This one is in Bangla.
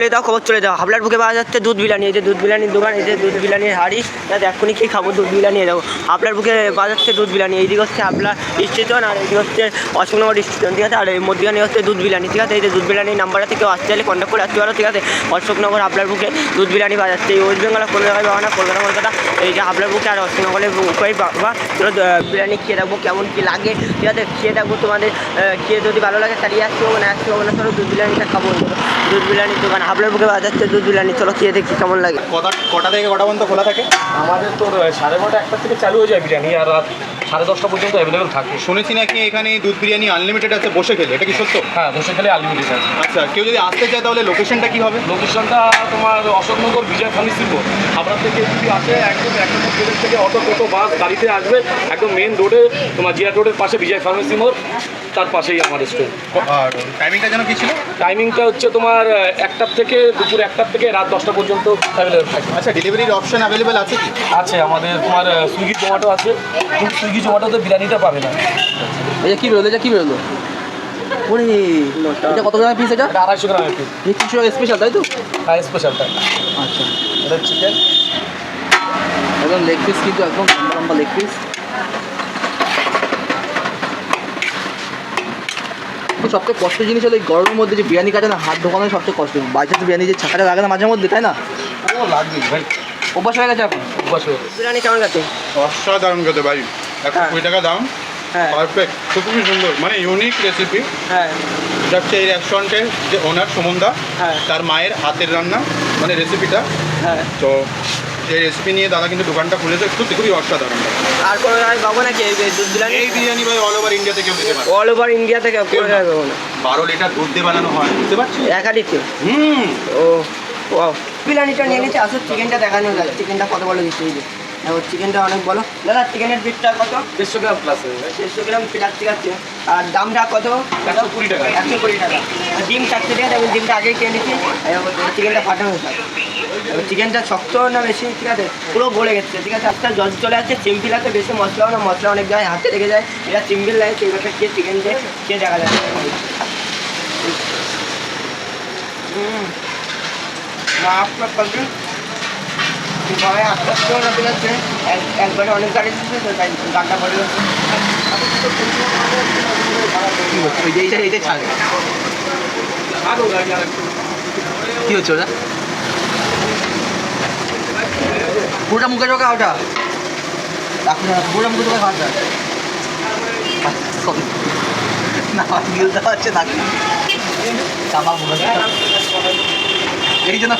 চলে দাও, খবর চলে দাও হাবলার বুকে পাওয়া যাচ্ছে, দুধ বিলানি, এই যে দুধ বিলানির দোকান, এই যে দুধ বিলানির হাড়ি। যাতে এক্ষুনি কি খাব, দুধ বিলানি দেখো। হাবলার বুকে পাওয়া যাচ্ছে, দুধ বিলানি। এইদিকে হচ্ছে হাবলা স্টেশন, আর এইদিকে হচ্ছে অশোকনগর স্টেশন, ঠিক আছে? আর এই মধ্যখানে হচ্ছে দুধ বিলানি, ঠিক আছে? এই যে দুধ বিলানির নাম্বারটা থেকে আসতে চাইলে কন্ট্যাক্ট করে আসতে পারো, ঠিক আছে? অশোকনগর হাবলার বুকে দুধ বিলানি পাওয়া যাচ্ছে। এই ওয়েস্ট বেঙ্গল কোনো জায়গায় পাওয়া না কলকাতা কলকাতা এই যে হাবলার বুকে আর অশোকনগরের বুকেই পাবা বিরিয়ানি খেয়ে দেখব কেমন কী লাগে, ঠিক আছে? খেয়ে দেখব তোমাদের খেয়ে যদি ভালো লাগে তাহলে আসতে হবে না আসতে হবে না চলো দুধ বিরিয়ানিটা খাব। দুধ বিরিয়ানির দোকান হাবলার বুকে যাচ্ছে দুধ বিরিয়ানি চলো খেয়ে দেখি কেমন লাগে। কটা কটা থেকে কটা পর্যন্ত খোলা থাকে? আমাদের তোর সাড়ে নটা একটা থেকে চালু হয়ে যায় বিরিয়ানি আর রাত সাড়ে দশটা পর্যন্ত অ্যাভেলেবেল থাকে। শুনেছি নাকি এখানে দুধ বিরিয়ানি আনলিমিটেড আছে বসে খেলে এটা কি সত্য? হ্যাঁ বসে খেলে আনলিমিটেড আছে। আচ্ছা কেউ যদি আসতে চায় তাহলে লোকেশনটা কি হবে? লোকেশনটা তোমার অশোকনগর বিজয় ফার্মেসি রোড হাবড়া থেকে যদি আসে একদম এক নম্বর গেটের থেকে অটো টোটো বাস গাড়িতে আসবে একদম মেন রোডে তোমার জিয়া রোডের পাশে বিজয় ফার্মেসি মোড় তার পাশেই আমার রেস্টুরেন্ট আর টাইমিংটা যেন কি ছিল? টাইমিংটা হচ্ছে তোমার একটার থেকে দুপুর একটার থেকে রাত দশটা পর্যন্ত অ্যাভেলেবেল থাকে। আচ্ছা ডেলিভারির অপশন অ্যাভেলেবেল আছে কি? আছে আমাদের তোমার সুইগি জোম্যাটো আছে। কিন্তু সুইগি জোম্যাটোতে বিরিয়ানিটা পাবে না। এটা কি বেরোলো? এটা কি বেরোলো? ওরে এটা কত গ্রামের পিস এটা? আড়াইশো গ্রামের পিস এই স্পেশাল তাই তো? হ্যাঁ স্পেশালটা আচ্ছা। এটা চিকেন একদম লেগ পিস কিন্তু একদম লম্বা লম্বা লেগ পিস সবচেয়ে কষ্টের জিনিস হলো এই গরমের মধ্যে যে বিরিয়ানি কাটে না হাত ঢোকানো সবচেয়ে কষ্ট। বাইচান্স বিরিয়ানি যে ছাকাটা লাগে না মাঝে মধ্যে তাই না? ও লাগবে ভাই। অভ্যাস হয়ে গেছে এখন? অভ্যাস হয়ে বিরিয়ানি কেমন গেছে অসাধারণ খেতে ভাই। একশো হ্যাঁ। কুড়ি টাকা দাম। হ্যাঁ। পারফেক্ট খুবই সুন্দর। মানে ইউনিক রেসিপি হ্যাঁ। এটা হচ্ছে এই রেস্টুরেন্টের যে ওনার সুমনদা হ্যাঁ। তার মায়ের হাতের রান্না মানে রেসিপিটা হ্যাঁ। তো এই রেসিপি নিয়ে দাদা কিন্তু দোকানটা খুলেছে সত্যি খুবই অসাধারণ। আর কোনো জায়গায় পাবো নাকি? এই দুধ বিরিয়ানি এই বিরিয়ানি ভাই অল ওভার ইন্ডিয়া থেকে দিতে পারে অল ওভার ইন্ডিয়া থেকে কোনো জায়গায় পাবো না। বারো লিটার দুধ দিয়ে বানানো হয় বুঝতে পারছিস? একাধিকে হুম। ও ওয়াও বিরিয়ানিটা নিয়ে নিচ্ছে আসলে চিকেনটা দেখানো যায় চিকেনটা কত বলো দিচ্ছে এই যে? দেখো চিকেনটা অনেক বলো দাদা চিকেনের বিটটা কত? দেড়শো গ্রাম প্লাস দেড়শো গ্রাম প্লাস ঠিক আছে। আর দামটা কত? একশো কুড়ি টাকা। একশো কুড়ি টাকা। ডিম চারটে আমি ডিমটা আগেই খেয়ে নিচ্ছি। চিকেনটা ফাটানো থাকে এবার চিকেনটা শক্ত না বেশি, ঠিক আছে? পুরো গলে গেছে, ঠিক আছে? একটা জল চলে আসছে সিম্পিল আছে বেশি মশলাও না, মশলা অনেক জায়গায় হাতে লেগে যায়। এটা সিম্পিল লাগে সেইভাবে খেয়ে চিকেন দিয়ে খেয়ে দেখা করবেন সবাই আস্তে আস্তে ওরা ঠিক এক- একবারে অনেক গাড়ি দিচ্ছে তো তাই গানটা পড়ে গেছে ওই যে, এইটা এইটাই ছাড়ে। কি হচ্ছে ওটা? পুরোটা মুখে ঢোকা ওটা। পুরোটা মুখে ঢোকা খাওয়াটা না না। এই জন্য